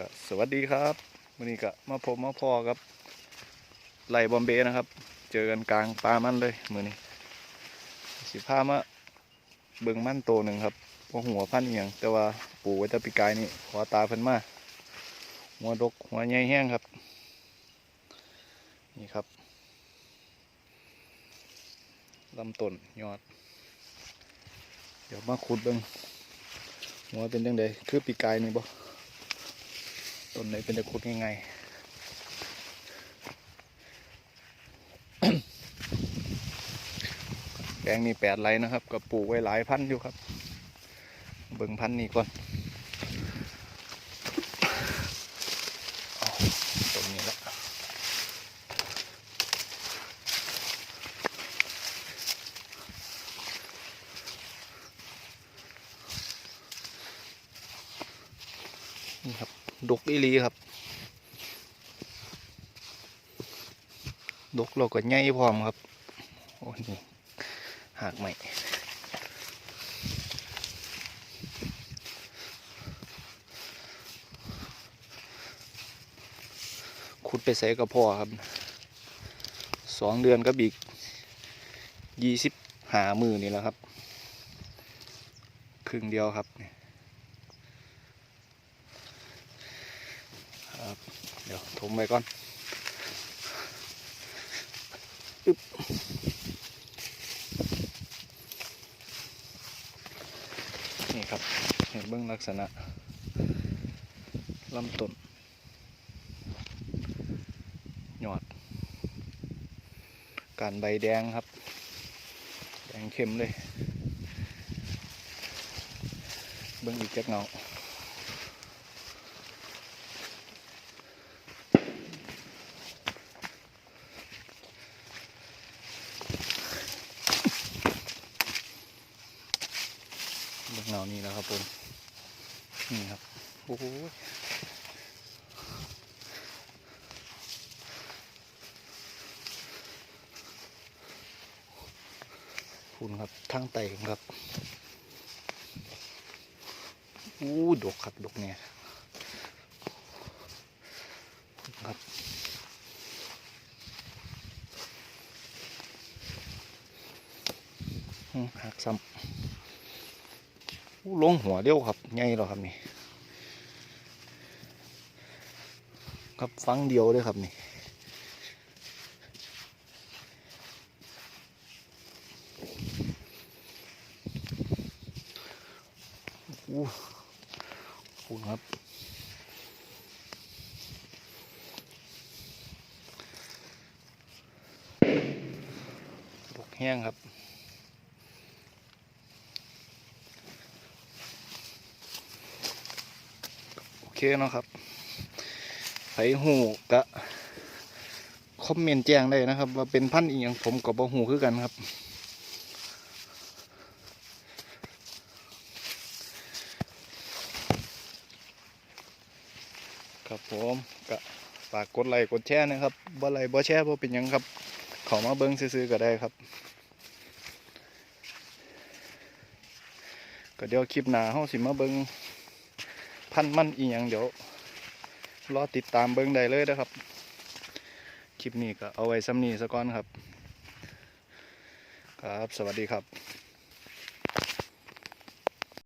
ก็สวัสดีครับวันนี้ก็มาพบมาพอกับไหลบอมเบย์นะครับ เจอกันกลางปลามันเลยมือนี้สิพามาเบิ่งมันโตหนึ่งครับว่าหัวพันเอียงแต่ว่าปูไว้ตะปีกายนี่ขอตาเพิ่นมาหัวดกหัวใหญ่แห้งครับ นี่ครับลำต้นยอด เดี๋ยวมาขุดเบิ่งหัวเป็นยังไงคือปีกายนี่บ่ ต้นไหนเป็นตะขุดง่ายๆแปลงนี่แปดไรนะครับก็ปลูกไว้หลายพันธุ์อยู่ครับ เบิ่งพันธุ์นี้ก่อนอต้นนี้ละนี่ครับ ดกอีลีครับ ดกเราก็ใหญ่พร้อมครับโอ้นี่หากใหม่ขุดไปใส่กระเพาะครับสองเดือนก็บีกยี่สิบหามือนี่แหละครับครึ่งเดียวครับนี่ ครับเดี๋ยวถมไปก่อนอึบนี่ครับ เห็นเบื้องลักษณะลำต้นหยอด การใบแดงครับ แดงเข้มเลย เบื้องอีกจักเงา เบื้องเงา นี่แล้วครับผม นี่ครับ โอ้โหคุณครับทางไต่ครับ อู้ดกครับดกเนี่ยครับหักซ้ำ ลงหัวเดียวครับใหญ่แล้วครับนี่ครับฟังเดียวเลยครับนี่อู้คุณครับบกแห้งครับ เคเนาะครับไผหูกะคอมเมนต์แจ้งได้นะครับ ว่าเป็นพันธุ์อีหยังผมกับบ่หูคือกันครับ ครับผมก็ฝากกดไลค์กดแชร์นะครับบ่ไลค์บ่แชร์บ่เป็นยังครับข้ามาเบิ่งซื่อๆก็ได้ครับ ก็เดี๋ยวคลิปหน้าเฮาสิมาเบิ่ง พันมั่นอีหยังเดี๋ยวรอติดตามเบิ้งได้เลยนะครับ คลิปนี้ก็เอาไว้ซ้ำนี้ซะก่อนครับ ครับ สวัสดีครับ